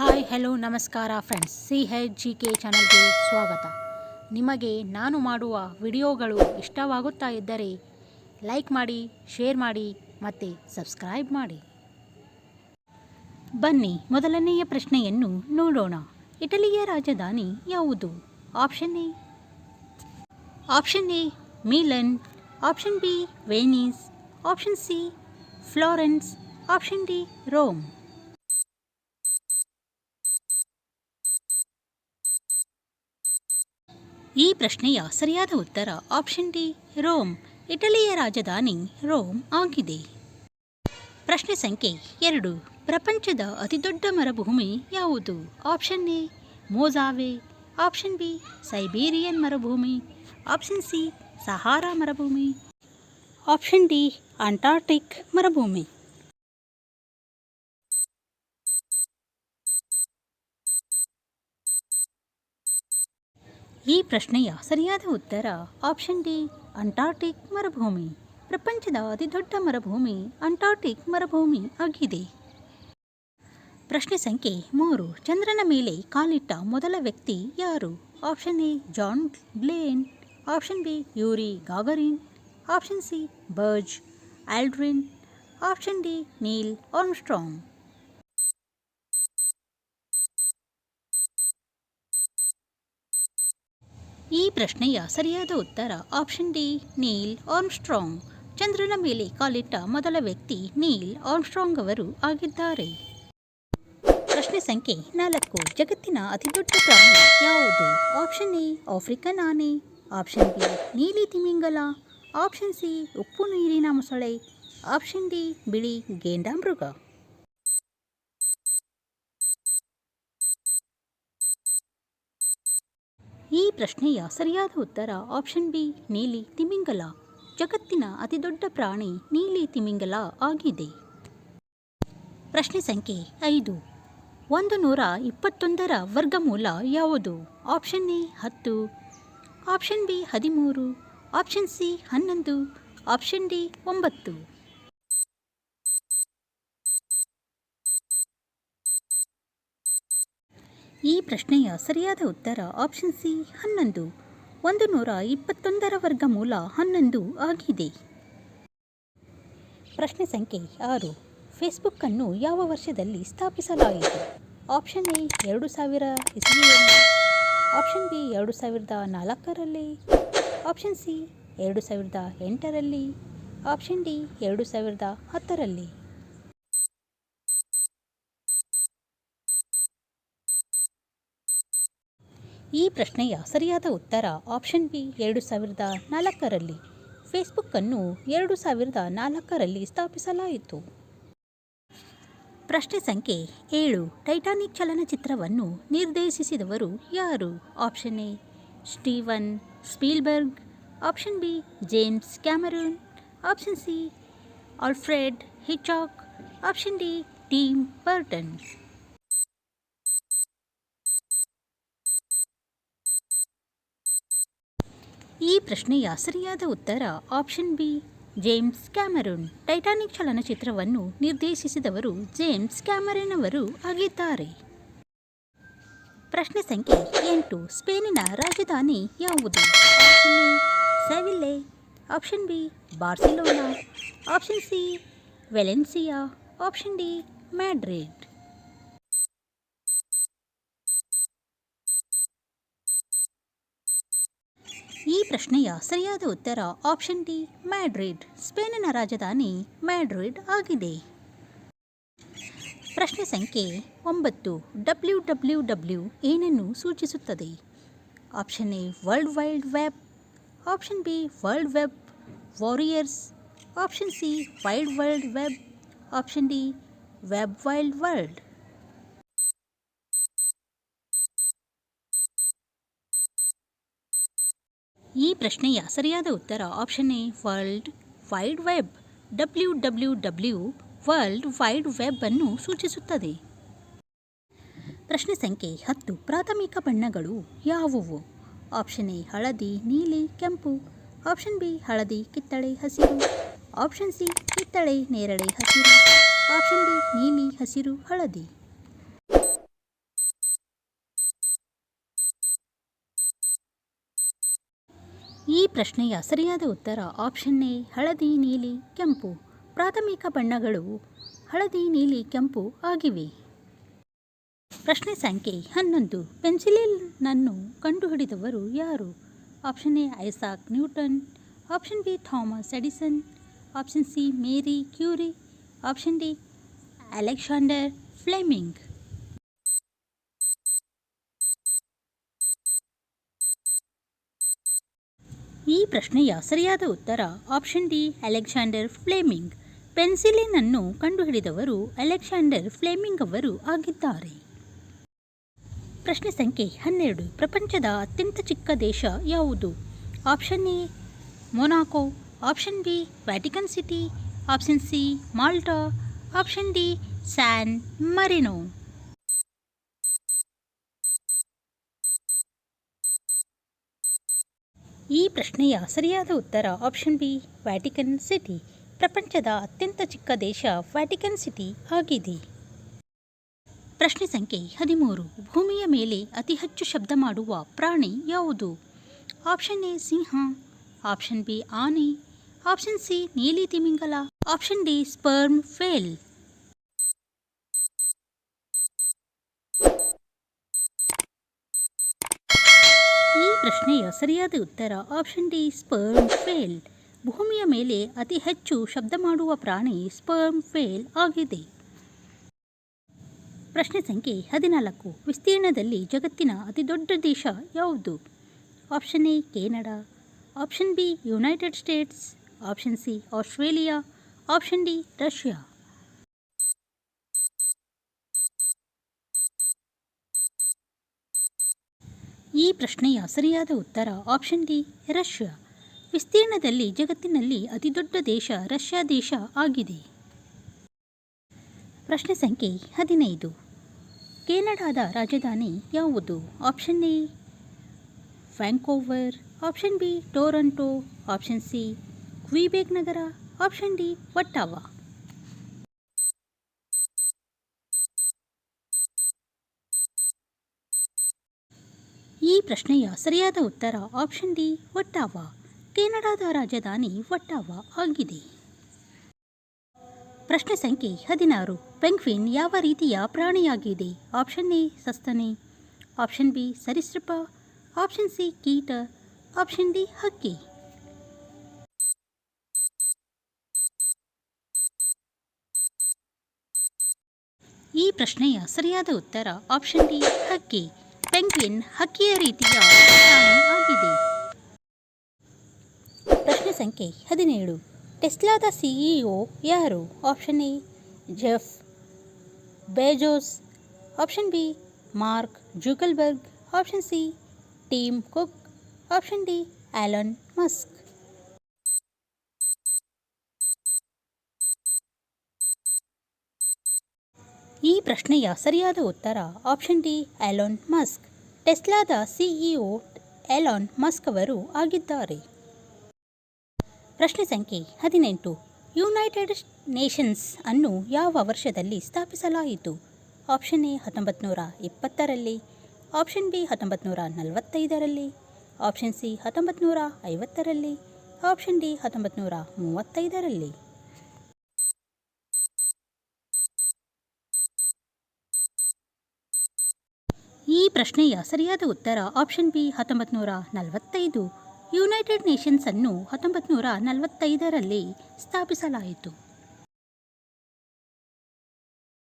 Hi hello ನಮಸ್ಕಾರ friends C H G K ಚಾನಲ್ಗೆ ಸ್ವಾಗತ. ನಿಮಗೆ ನಾನು ಮಾಡುವ ವಿಡಿಯೋಗಳು ಇಷ್ಟವಾಗುತ್ತಾ ಇದ್ದರೆ ಲೈಕ್ ಮಾಡಿ ಶೇರ್ ಮಾಡಿ ಮತ್ತು ಸಬ್ಸ್ಕ್ರೈಬ್ ಮಾಡಿ. ಬನ್ನಿ, ಮೊದಲನೆಯ ಪ್ರಶ್ನೆಯನ್ನು ನೋಡೋಣ. ಇಟಲಿಯ ರಾಜಧಾನಿ ಯಾವುದು? Option A option A Milan option B Venice option C Florence option D Rome ಈ ಪ್ರಶ್ನೆಯ ಸರಿಯಾದ ಉತ್ತರ ಆಪ್ಷನ್ ಡಿ, ರೋಮ್. ಇಟಲಿಯ ರಾಜಧಾನಿ ರೋಮ್ ಆಗಿದೆ. ಪ್ರಶ್ನೆ ಸಂಖ್ಯೆ ಎರಡು. ಪ್ರಪಂಚದ ಅತಿದೊಡ್ಡ ಮರುಭೂಮಿ ಯಾವುದು? Option A Mojave option B, Siberian ಮರುಭೂಮಿ. ಆಪ್ಷನ್ ಸಿ, ಸಹಾರಾ ಮರುಭೂಮಿ. ಆಪ್ಷನ್ ಡಿ ಅಂಟಾರ್ಟಿಕ್ ಮರುಭೂಮಿ. ಈ ಪ್ರಶ್ನೆಯ ಸರಿಯಾದ ಉತ್ತರ ಆಪ್ಷನ್ ಡಿ ಅಂಟಾರ್ಟಿಕ್ ಮರುಭೂಮಿ. ಪ್ರಪಂಚದ ಅತಿದೊಡ್ಡ ಮರುಭೂಮಿ ಅಂಟಾರ್ಟಿಕ್ ಮರುಭೂಮಿ ಆಗಿದೆ. ಪ್ರಶ್ನೆ ಸಂಖ್ಯೆ ಮೂರು, ಚಂದ್ರನ ಮೇಲೆ ಕಾಲಿಟ್ಟ ಮೊದಲ ವ್ಯಕ್ತಿ ಯಾರು? Option A John Blaine option B Yuri Gagarin option C Buzz Aldrin option D Neil Armstrong ಈ ಪ್ರಶ್ನೆಯ ಸರಿಯಾದ ಉತ್ತರ ಆಪ್ಷನ್ ಡಿ ನೀಲ್ ಆರ್ಮ್ಸ್ಟ್ರಾಂಗ್ ಚಂದ್ರನ ಮೇಲೆ ಕಾಲಿಟ್ಟ ಮೊದಲ ವ್ಯಕ್ತಿ ನೀಲ್ ಆರ್ಮ್ಸ್ಟ್ರಾಂಗ್ ಅವರು ಆಗಿದ್ದಾರೆ. ಪ್ರಶ್ನೆ ಸಂಖ್ಯೆ ನಾಲ್ಕು. ಜಗತ್ತಿನ ಅತಿದೊಡ್ಡ ಪ್ರಾಣಿ ಯಾವುದು? ಆಪ್ಷನ್ ಎ ಆಫ್ರಿಕನ್ ಆನೆ. ಆಪ್ಷನ್ ಬಿ ನೀಲಿ ತಿಮಿಂಗಲ. ಆಪ್ಷನ್ ಸಿ ಉಪ್ಪು ನೀರಿನ ಮೊಸಳೆ. ಆಪ್ಷನ್ ಡಿ ಬಿಳಿ ಗೇಂಡಾಮೃಗ ಈ ಪ್ರಶ್ನೆಯ ಸರಿಯಾದ ಉತ್ತರ ಆಪ್ಷನ್ ಬಿ ನೀಲಿ ತಿಮಿಂಗಲ. ಜಗತ್ತಿನ ಅತಿದೊಡ್ಡ ಪ್ರಾಣಿ ನೀಲಿ ತಿಮಿಂಗಲ ಆಗಿದೆ. ಪ್ರಶ್ನೆ ಸಂಖ್ಯೆ ಐದು. ಒಂದು ನೂರ ಇಪ್ಪತ್ತೊಂದರ ವರ್ಗಮೂಲ ಯಾವುದು? ಆಪ್ಷನ್ ಎ ಹತ್ತು. ಆಪ್ಷನ್ ಬಿ ಹದಿಮೂರು. ಆಪ್ಷನ್ ಸಿ ಹನ್ನೊಂದು. ಆಪ್ಷನ್ ಡಿ ಒಂಬತ್ತು. ಈ ಪ್ರಶ್ನೆಯ ಸರಿಯಾದ ಉತ್ತರ ಆಪ್ಷನ್ ಸಿ ಹನ್ನೊಂದು. ಒಂದು ನೂರ ಇಪ್ಪತ್ತೊಂದರ ವರ್ಗಮೂಲ ಹನ್ನೊಂದು ಆಗಿದೆ. ಪ್ರಶ್ನೆ ಸಂಖ್ಯೆ ಆರು. ಫೇಸ್ಬುಕ್ಕನ್ನು ಯಾವ ವರ್ಷದಲ್ಲಿ ಸ್ಥಾಪಿಸಲಾಯಿತು? ಆಪ್ಷನ್ ಎ ಎರಡು ಸಾವಿರ ಇಸವಿಯಲ್ಲಿ. ಆಪ್ಷನ್ ಬಿ ಎರಡು ಸಾವಿರದ ನಾಲ್ಕರಲ್ಲಿ. ಆಪ್ಷನ್ ಸಿ ಎರಡು ಸಾವಿರದ ಎಂಟರಲ್ಲಿ. ಆಪ್ಷನ್ ಡಿ ಎರಡು ಸಾವಿರದ ಹತ್ತರಲ್ಲಿ. ಈ ಪ್ರಶ್ನೆಯ ಸರಿಯಾದ ಉತ್ತರ ಆಪ್ಷನ್ ಬಿ ಎರಡು ಸಾವಿರದ ನಾಲ್ಕರಲ್ಲಿ ಫೇಸ್ಬುಕ್ಕನ್ನು ಎರಡು ಸಾವಿರದ ನಾಲ್ಕರಲ್ಲಿ ಸ್ಥಾಪಿಸಲಾಯಿತು. ಪ್ರಶ್ನೆ ಸಂಖ್ಯೆ ಏಳು. ಟೈಟಾನಿಕ್ ಚಲನಚಿತ್ರವನ್ನು ನಿರ್ದೇಶಿಸಿದವರು ಯಾರು? Option A Steven Spielberg option B James Cameron option C Alfred Hitchcock option D Tim Burton ಈ ಪ್ರಶ್ನೆಯ ಸರಿಯಾದ ಉತ್ತರ option B. James Cameron. Titanic ಚಲನಚಿತ್ರವನ್ನು ನಿರ್ದೇಶಿಸಿದವರು ಜೇಮ್ಸ್ ಕ್ಯಾಮರನ್ ಅವರು ಆಗಿದ್ದಾರೆ. ಪ್ರಶ್ನೆ ಸಂಖ್ಯೆ ಎಂಟು. ಸ್ಪೇನಿನ ರಾಜಧಾನಿ ಯಾವುದು? Option A, Seville. Option B, Barcelona. Option C, Valencia. Option D, Madrid. ಈ ಪ್ರಶ್ನೆಯ ಸರಿಯಾದ ಉತ್ತರ ಆಪ್ಷನ್ ಡಿ ಮ್ಯಾಡ್ರಿಡ್ ಸ್ಪೇನಿನ ರಾಜಧಾನಿ ಮ್ಯಾಡ್ರಿಡ್ ಆಗಿದೆ. ಪ್ರಶ್ನೆ ಸಂಖ್ಯೆ ಒಂಬತ್ತು ಡಬ್ಲ್ಯೂ ಡಬ್ಲ್ಯೂ ಡಬ್ಲ್ಯೂ ಏನನ್ನು ಸೂಚಿಸುತ್ತದೆ? Option A world wild web option B world web warriors option C wild world web option D web wild world ಈ ಪ್ರಶ್ನೆಯ ಸರಿಯಾದ ಉತ್ತರ option A world wide web W W W world wide web ಅನ್ನು ಸೂಚಿಸುತ್ತದೆ. ಪ್ರಶ್ನೆ ಸಂಖ್ಯೆ ಹತ್ತು, ಪ್ರಾಥಮಿಕ ಬಣ್ಣಗಳು ಯಾವುವು? ಆಪ್ಷನ್ ಎ, ಹಳದಿ, ನೀಲಿ, ಕೆಂಪು. ಆಪ್ಷನ್ ಬಿ, ಹಳದಿ, ಕಿತ್ತಳೆ, ಹಸಿರು. ಆಪ್ಷನ್ ಸಿ, ಕಿತ್ತಳೆ, ನೇರಳೆ, ಹಸಿರು. ಆಪ್ಷನ್ ಡಿ, ನೀಲಿ, ಹಸಿರು, ಹಳದಿ. ಈ ಪ್ರಶ್ನೆಯ ಸರಿಯಾದ ಉತ್ತರ ಆಪ್ಷನ್ ಎ, ಹಳದಿ, ನೀಲಿ, ಕೆಂಪು. ಪ್ರಾಥಮಿಕ ಬಣ್ಣಗಳು ಹಳದಿ, ನೀಲಿ, ಕೆಂಪು ಆಗಿವೆ. ಪ್ರಶ್ನೆ ಸಂಖ್ಯೆ ಹನ್ನೊಂದು. ಪೆನ್ಸಿಲಿನನ್ನು ಕಂಡುಹಿಡಿದವರು ಯಾರು? Option A, Isaac Newton. Option B, Thomas Edison. Option C, Marie Curie. Option D, Alexander Fleming. ಈ ಪ್ರಶ್ನೆಯ ಸರಿಯಾದ ಉತ್ತರ option D Alexander Fleming penicillin ಅನ್ನು ಕಂಡುಹಿಡಿದವರು ಅಲೆಕ್ಸಾಂಡರ್ ಫ್ಲೇಮಿಂಗ್ ಅವರು ಆಗಿದ್ದಾರೆ. ಪ್ರಶ್ನೆ ಸಂಖ್ಯೆ ಹನ್ನೆರಡು, ಪ್ರಪಂಚದ ಅತ್ಯಂತ ಚಿಕ್ಕ ದೇಶ ಯಾವುದು? Option A Monaco option B Vatican city option C Malta option D San Marino ಈ ಪ್ರಶ್ನೆಯ ಸರಿಯಾದ ಉತ್ತರ ಆಪ್ಷನ್ ಬಿ ವ್ಯಾಟಿಕನ್ ಸಿಟಿ ಪ್ರಪಂಚದ ಅತ್ಯಂತ ಚಿಕ್ಕ ದೇಶ ವ್ಯಾಟಿಕನ್ ಸಿಟಿ ಆಗಿದೆ. ಪ್ರಶ್ನೆ ಸಂಖ್ಯೆ ಹದಿಮೂರು. ಭೂಮಿಯ ಮೇಲೆ ಅತಿ ಹೆಚ್ಚು ಶಬ್ದ ಮಾಡುವ ಪ್ರಾಣಿ ಯಾವುದು? ಆಪ್ಷನ್ ಎ ಸಿಂಹ. ಆಪ್ಷನ್ ಬಿ ಆನೆ. ಆಪ್ಷನ್ ಸಿ ನೀಲಿ ತಿಮಿಂಗಲ. ಆಪ್ಷನ್ ಡಿ ಸ್ಪರ್ಮ್ ಫೇಲ್ ಈ ಪ್ರಶ್ನೆಯ ಸರಿಯಾದ ಉತ್ತರ ಆಪ್ಷನ್ ಡಿ ಸ್ಪರ್ಮ್ ಫೇಲ್ ಭೂಮಿಯ ಮೇಲೆ ಅತಿ ಹೆಚ್ಚು ಶಬ್ದ ಮಾಡುವ ಪ್ರಾಣಿ ಸ್ಪರ್ಮ್ ಫೇಲ್ ಆಗಿದೆ. ಪ್ರಶ್ನೆ ಸಂಖ್ಯೆ ಹದಿನಾಲ್ಕು. ವಿಸ್ತೀರ್ಣದಲ್ಲಿ ಜಗತ್ತಿನ ಅತಿ ದೊಡ್ಡ ದೇಶ ಯಾವುದು? Option A Canada. Option B United States option C Australia. Option D Russia. ಈ ಪ್ರಶ್ನೆಯ ಸರಿಯಾದ ಉತ್ತರ ಆಪ್ಷನ್ ಡಿ, ರಷ್ಯಾ. ವಿಸ್ತೀರ್ಣದಲ್ಲಿ ಜಗತ್ತಿನಲ್ಲಿ ಅತಿದೊಡ್ಡ ದೇಶ ರಷ್ಯಾ ದೇಶ ಆಗಿದೆ. ಪ್ರಶ್ನೆ ಸಂಖ್ಯೆ ಹದಿನೈದು. ಕೆನಡಾದ ರಾಜಧಾನಿ ಯಾವುದು? Option A, Vancouver. Option B, Toronto. Option C, Quebec Nagar. Option D, Ottawa. ಈ ಪ್ರಶ್ನೆಯ ಸರಿಯಾದ ಉತ್ತರ ಆಪ್ಷನ್ ಡಿ ಒಟ್ಟಾವ. ಕೆನಡಾದ ರಾಜಧಾನಿ ಒಟ್ಟಾವ ಆಗಿದೆ. ಪ್ರಶ್ನೆ ಸಂಖ್ಯೆ ಹದಿನಾರು. ಪೆಂಗ್ವಿನ್ ಯಾವ ರೀತಿಯ ಪ್ರಾಣಿಯಾಗಿದೆ? ಆಪ್ಷನ್ ಎ ಸಸ್ತನೆ. ಆಪ್ಷನ್ ಬಿ ಸರಿಸೃಪ. ಆಪ್ಷನ್ ಸಿ ಕೀಟ. ಆಪ್ಷನ್ ಡಿ ಹಕ್ಕಿ. ಈ ಪ್ರಶ್ನೆಯ ಸರಿಯಾದ ಉತ್ತರ ಆಪ್ಷನ್ ಡಿ ಹಕ್ಕಿ. ಪೆಂಗ್ವಿನ್ ಹಕ್ಕಿಯ ರೀತಿಯ ಪ್ರಶ್ನೆ ಸಂಖ್ಯೆ ಹದಿನೇಳು. ಟೆಸ್ಲಾದ ಸಿಇಒ ಯಾರು? Option A, Jeff Bezos. Option B, Mark Zuckerberg option C, Tim Cook. Option D, Elon Musk. ಈ ಪ್ರಶ್ನೆಯ ಸರಿಯಾದ ಉತ್ತರ ಆಪ್ಷನ್ ಡಿ, ಎಲಾನ್ ಮಸ್ಕ್. ಟೆಸ್ಲಾದ ಸಿಇಒ ಎಲಾನ್ ಮಸ್ಕ್ ಅವರು ಆಗಿದ್ದಾರೆ. ಪ್ರಶ್ನೆ ಸಂಖ್ಯೆ ಹದಿನೆಂಟು. ಯುನೈಟೆಡ್ ನೇಷನ್ಸ್ ಅನ್ನು ಯಾವ ವರ್ಷದಲ್ಲಿ ಸ್ಥಾಪಿಸಲಾಯಿತು? ಆಪ್ಷನ್ ಎ ಹತ್ತೊಂಬತ್ತು ನೂರ ಇಪ್ಪತ್ತರಲ್ಲಿ. ಆಪ್ಷನ್ ಬಿ ಹತ್ತೊಂಬತ್ತು ನೂರ ನಲವತ್ತೈದರಲ್ಲಿ. ಆಪ್ಷನ್ ಸಿ ಹತ್ತೊಂಬತ್ತು ನೂರ ಐವತ್ತರಲ್ಲಿ. ಆಪ್ಷನ್ ಡಿ ಹತ್ತೊಂಬತ್ತು ನೂರ ಮೂವತ್ತೈದರಲ್ಲಿ ಈ ಪ್ರಶ್ನೆಯ ಸರಿಯಾದ ಉತ್ತರ ಆಪ್ಷನ್ ಬಿ ಹತ್ತೊಂಬತ್ತು ನೂರ ನಲವತ್ತೈದು. ಯುನೈಟೆಡ್ ನೇಷನ್ಸ್ ಅನ್ನು ಹತ್ತೊಂಬತ್ತು ನೂರ ನಲವತ್ತೈದರಲ್ಲಿ ಸ್ಥಾಪಿಸಲಾಯಿತು.